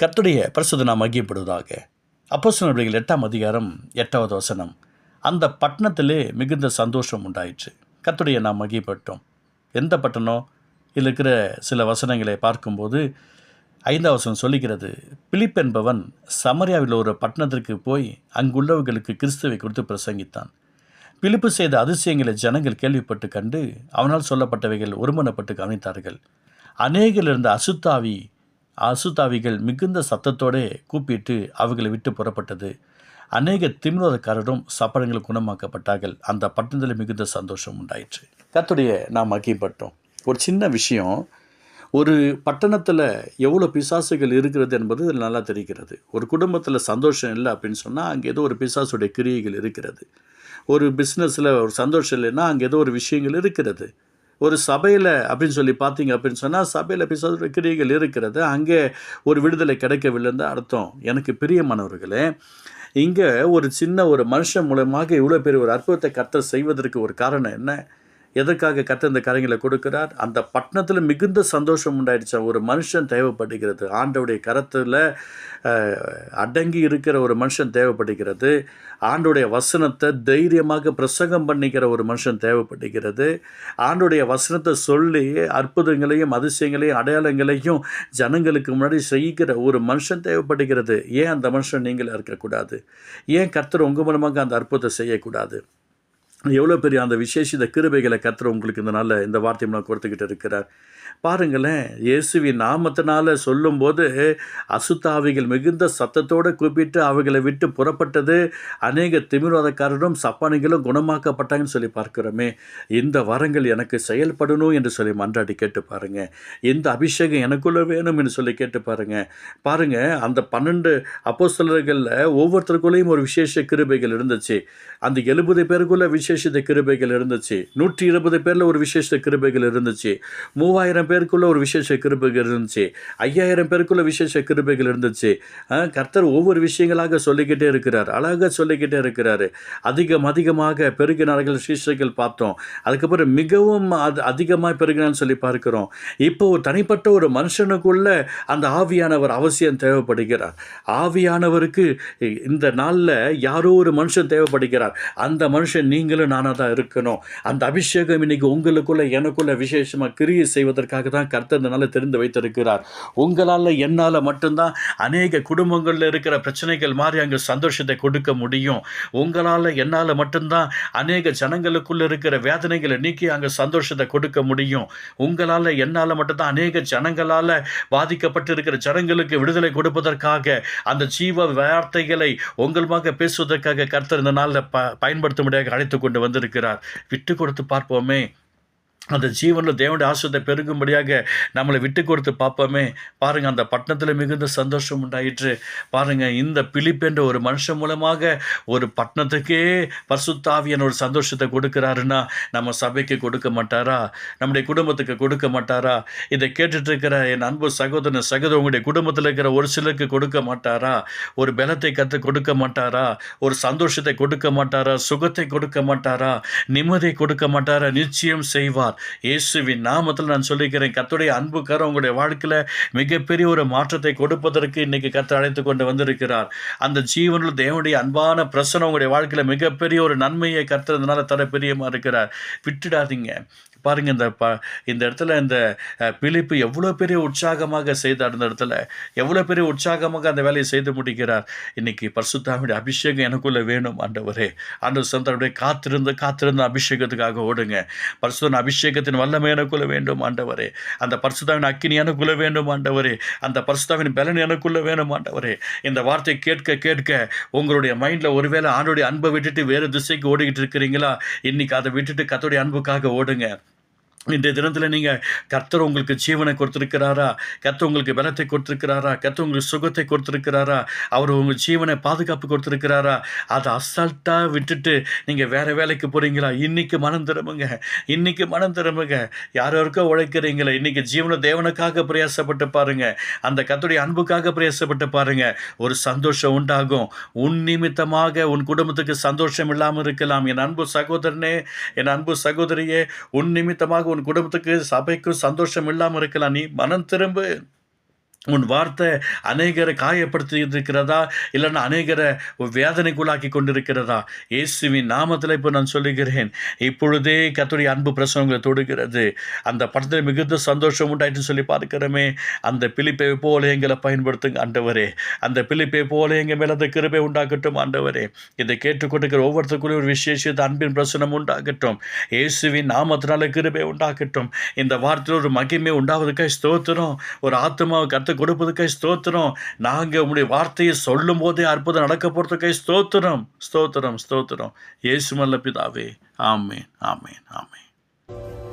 கர்த்துடைய பரிசுத்த நாம் மகியப்படுவதாக அப்போஸ்தலர்கள் எட்டாம் அதிகாரம் எட்டாவது வசனம். அந்த பட்டணத்திலே மிகுந்த சந்தோஷம் உண்டாயிற்று. கர்த்தருடைய நாம் மகியப்பட்டோம் எந்த பட்டணம்? இதில் இருக்கிற சில வசனங்களை பார்க்கும்போது ஐந்தாவது வசனம் சொல்லுகிறது பிலிப் என்பவன் சமரியாவில் ஒரு பட்டணத்திற்கு போய் அங்குள்ளவர்களுக்கு கிறிஸ்துவை கொடுத்து பிரசங்கித்தான். பிலிப்பு செய்த அதிசயங்களை ஜனங்கள் கேள்விப்பட்டு கண்டு அவனால் சொல்லப்பட்டவைகள் ஒருமனப்பட்டு கவனித்தார்கள். அநேகிலிருந்த அசுத்தாவி அசுதாவிகள் மிகுந்த சத்தத்தோடே கூப்பிட்டு அவர்களை விட்டு புறப்பட்டது. அநேக திமிரோதக்காரரும் சப்பரங்கள் குணமாக்கப்பட்டார்கள். அந்த பட்டணத்தில் மிகுந்த சந்தோஷம் உண்டாயிற்று. கத்துடைய நாம் மகிப்பட்டோம் ஒரு சின்ன விஷயம் ஒரு பட்டணத்தில் எவ்வளோ பிசாசுகள் இருக்கிறது என்பது இதில் நல்லா தெரிகிறது. ஒரு குடும்பத்தில் சந்தோஷம் இல்லை அப்படின்னு சொன்னால் அங்கே ஏதோ ஒரு பிசாசுடைய கிரியைகள் இருக்கிறது. ஒரு பிஸ்னஸில் ஒரு சந்தோஷம் இல்லைன்னா அங்கே ஏதோ ஒரு விஷயங்கள் இருக்கிறது. ஒரு சபையில் அப்படின்னு சொல்லி பார்த்தீங்க அப்படின்னு சொன்னால் சபையில் பிசாசுடைய கிரியைகள் இருக்கிறது. அங்கே ஒரு விடுதலை கிடைக்கவில்லைன்னு அர்த்தம். எனக்கு பிரியமானவர்களே இங்கே ஒரு சின்ன ஒரு மனுஷன் மூலமாக இவ்வளோ பெரிய ஒரு அற்புதத்தை கர்த்தர் செய்வதற்கு ஒரு காரணம் என்ன? எதற்காக கத்த இந்த கரங்களை கொடுக்கிறார்? அந்த பட்டணத்தில் மிகுந்த சந்தோஷம் உண்டாயிடுச்சா. ஒரு மனுஷன் தேவைப்படுகிறது. ஆண்டவுடைய கரத்தில் அடங்கி இருக்கிற ஒரு மனுஷன் தேவைப்படுகிறது. ஆண்டுடைய வசனத்தை தைரியமாக பிரசங்கம் பண்ணிக்கிற ஒரு மனுஷன் தேவைப்படுகிறது. ஆண்டுடைய வசனத்தை சொல்லி அற்புதங்களையும் அதிசயங்களையும் அடையாளங்களையும் ஜனங்களுக்கு முன்னாடி செய்கிற ஒரு மனுஷன் தேவைப்படுகிறது. ஏன் அந்த மனுஷன் நீங்களாக இருக்கக்கூடாது? ஏன் கர்த்தர் உங்கள் மூலமாக அந்த அற்புதத்தை செய்யக்கூடாது? எவ்வளோ பெரிய அந்த விசேஷித கிருபைகளை கத்துற உங்களுக்கு இந்த நாளில் இந்த வார்த்தையும் நான் கொடுத்துக்கிட்டு இருக்கிறார். பாருங்களேன் இயேசுவின் நாமத்தினால சொல்லும்போது அசுத்தாவிகள் மிகுந்த சத்தத்தோடு கூப்பிட்டு அவர்களை விட்டு புறப்பட்டது. அநேக திமிர்வாதக்காரரும் சப்பானிகளும் குணமாக்கப்பட்டாங்கன்னு சொல்லி பார்க்கிறோமே. இந்த வரங்கள் எனக்கு செயல்படணும் என்று சொல்லி மன்றாடி கேட்டு பாருங்கள் இந்த அபிஷேகம் எனக்குள்ளே வேணும் என்று சொல்லி கேட்டு பாருங்கள் பாருங்கள் அந்த பன்னெண்டு அப்போஸ்தலர்களில் ஒவ்வொருத்தருக்குள்ளேயும் ஒரு விசேஷ கிருபைகள் இருந்துச்சு. அந்த எழுபது பேருக்குள்ளே விசேஷித்த கிருபைகள் இருந்துச்சு. நூற்றி இருபது பேரில் ஒரு விசேஷ கிருபைகள் இருந்துச்சு. மூவாயிரம் பேருக்குள்ள ஒரு விசேஷ கிருபைகள் இருந்துச்சு. ஐயாயிரம் பேருக்குள்ள விசேஷ கிருபைகள் இருந்துச்சு. கர்த்தர் ஒவ்வொரு விஷயங்களாக சொல்லிக்கிட்டே இருக்கிறார். அழகாக சொல்லிக்கிட்டே இருக்கிறாரு. அதிகம் அதிகமாக பெருகினார்கள் சீசைகள் பார்த்தோம். அதுக்கப்புறம் மிகவும் அது அதிகமாக பெருகினான்னு சொல்லி பார்க்கிறோம். இப்போ ஒரு தனிப்பட்ட ஒரு மனுஷனுக்குள்ள அந்த ஆவியானவர் அவசியம் தேவைப்படுகிறார். ஆவியானவருக்கு இந்த நாளில் யாரோ ஒரு மனுஷன் தேவைப்படுகிறார். அந்த மனுஷன் நீங்களும் நானாக தான் இருக்கணும். அந்த அபிஷேகம் இன்னைக்கு உங்களுக்குள்ள எனக்குள்ள விசேஷமாக கிரியை செய்வதற்காக தான் கர்த்தர் இந்த நாளில் தெரிந்து வைத்திருக்கிறார். உங்களால் என்னால் மட்டும்தான் அநேக குடும்பங்களில் இருக்கிற பிரச்சனைகள் மாதிரி அங்கே சந்தோஷத்தை கொடுக்க முடியும். உங்களால் என்னால் மட்டும்தான் அநேக ஜனங்களுக்குள்ள இருக்கிற வேதனைகளை நீக்கி அங்கே சந்தோஷத்தை கொடுக்க முடியும். உங்களால் என்னால் மட்டும்தான் அநேக ஜனங்களால் பாதிக்கப்பட்டு இருக்கிற ஜனங்களுக்கு விடுதலை கொடுப்பதற்காக அந்த ஜீவ வார்த்தைகளை உங்களுமாக பேசுவதற்காக கர்த்தர் இந்த நாளில் ப பயன்படுத்தும்படியாக அழைத்து கொண்டு வந்திருக்கிறார். விட்டு கொடுத்து பார்ப்போமே. அந்த ஜீவனில் தேவனுடைய ஆசிரியத்தை பெருகும்படியாக நம்மளை விட்டு கொடுத்து பார்ப்போமே பாருங்கள் அந்த பட்டணத்தில் மிகுந்த சந்தோஷம் உண்டாயிற்று. பாருங்க இந்த பிலிப் என்ற ஒரு மனுஷன் மூலமாக ஒரு பட்டணத்துக்கே பரிசுத்தாவியான ஒரு சந்தோஷத்தை கொடுக்குறாருன்னா நம்ம சபைக்கு கொடுக்க மாட்டாரா? நம்முடைய குடும்பத்துக்கு கொடுக்க மாட்டாரா? இதை கேட்டுட்டு இருக்கிற என் அன்பு சகோதரன் சகோதரன் உங்களுடைய குடும்பத்தில் இருக்கிற ஒரு சிலருக்கு கொடுக்க மாட்டாரா? ஒரு பலத்தை கற்று கொடுக்க மாட்டாரா? ஒரு சந்தோஷத்தை கொடுக்க மாட்டாரா? சுகத்தை கொடுக்க மாட்டாரா? நிம்மதியை கொடுக்க மாட்டாரா? நிச்சயம் செய்வார். இயேசுவின் நாமத்தில் நான் சொல்லிக்கிறேன் கத்துடைய அன்புக்காரன் உங்களுடைய வாழ்க்கையில் மிகப்பெரிய ஒரு மாற்றத்தை கொடுப்பதற்கு இன்னைக்கு கத்தை அழைத்து கொண்டு வந்திருக்கிறார். அந்த ஜீவனில் தேவனுடைய அன்பான பிரசனம் உங்களுடைய வாழ்க்கையில் மிகப்பெரிய ஒரு நன்மையை கத்துறதுனால தர பிரியமா இருக்கிறார். விட்டுடாதீங்க. பாருங்க இந்த ப இந்த இடத்துல இந்த பிலிப்பு எவ்வளோ பெரிய உற்சாகமாக செய்தார் இந்த இடத்துல. எவ்வளோ பெரிய உற்சாகமாக அந்த வேலையை செய்து முடிக்கிறார். இன்னைக்கு பரிசுத்தாவுடைய அபிஷேகம் எனக்குள்ளே வேணும் ஆண்டவரே. ஆண்டவர் சந்தருடைய காத்திருந்த காத்திருந்த அபிஷேகத்துக்காக ஓடுங்க. பரிசுத்தன் அபிஷேகத்தின் வல்லமை எனக்குள்ளே வேண்டும் ஆண்டவரே. அந்த பரிசுத்தாவின் அக்கினி எனக்குள்ளே வேண்டும் ஆண்டவரே. அந்த பரிசுத்தாவின் பலன் எனக்குள்ளே வேணும் ஆண்டவரே. இந்த வார்த்தை கேட்க கேட்க உங்களுடைய மைண்டில் ஒருவேளை ஆண்டோடைய அன்பை விட்டுட்டு வேறு திசைக்கு ஓடிக்கிட்டு இருக்கிறீங்களா? இன்னைக்கு அதை விட்டுட்டு கத்தோடைய அன்புக்காக ஓடுங்க. இன்றைய தினத்தில் நீங்கள் கர்த்தர் உங்களுக்கு ஜீவனை கொடுத்துருக்கிறாரா? கர்த்தர் உங்களுக்கு பலத்தை கொடுத்துருக்கிறாரா? கர்த்தர் உங்களுக்கு சுகத்தை கொடுத்துருக்கிறாரா? அவர் உங்கள் ஜீவனை பாதுகாப்பு கொடுத்துருக்கிறாரா? அதை அசால்ட்டாக விட்டுட்டு நீங்கள் வேறு வேலைக்கு போகிறீங்களா இன்றைக்கி மனம் திரும்புங்க. இன்றைக்கி மனம் திரும்புங்க. யார் யாருக்கோ உழைக்கிறீங்களா இன்றைக்கி ஜீவனை தேவனுக்காக பிரயாசப்பட்டு பாருங்க. அந்த கத்துடைய அன்புக்காக பிரயாசப்பட்டு பாருங்க. ஒரு சந்தோஷம் உண்டாகும். உன் நிமித்தமாக உன் குடும்பத்துக்கு சந்தோஷம் இல்லாமல் இருக்கலாம். என் அன்பு சகோதரனே என் அன்பு சகோதரியே உன் நிமித்தமாக உன் குடும்பத்துக்கு சபைக்கும் சந்தோஷம் இல்லாமல் இருக்கலாம். நீ மனம் திரும்ப. உன் வார்த்தை அநேகரை காயப்படுத்தி இருக்கிறதா இல்லைன்னா அநேகரை வேதனைக்குள்ளாக்கி கொண்டிருக்கிறதா? இயேசுவின் நாமத்தில் இப்போ நான் சொல்லுகிறேன் இப்பொழுதே கத்துடைய அன்பு பிரசவங்களை தொடுகிறது. அந்த படத்தில் மிகுந்த சந்தோஷம் உண்டாயிட்டு சொல்லி பார்க்கிறோமே அந்த பிலிப்பை போல எங்களை பயன்படுத்துங்க ஆண்டவரே. அந்த பிலிப்பை போல எங்கள் மேலே அந்த கிருபை உண்டாகட்டும் ஆண்டவரே. இதை கேட்டுக்கொண்டிருக்கிற ஒவ்வொருத்தருக்குள்ளே ஒரு விசேஷத்தை அன்பின் பிரசனம் உண்டாகட்டும். இயேசுவின் நாமத்தினால கிருபை உண்டாகட்டும். இந்த வார்த்தையில் ஒரு மகிமை உண்டாவதுக்காக ஸ்தோத்திரம். ஒரு ஆத்மாவை கற்று கொடுப்பதுக்காக ஸ்தோத்திரம். நாங்கள் உங்களுடைய வார்த்தையை சொல்லும் போதே அற்புதம் நடக்க போகிறதுக்கை ஸ்தோத்திரம். ஸ்தோத்திரம் ஸ்தோத்திரம். ஏசுமல்ல பிதாவே. ஆமேன் ஆமேன் ஆமேன்.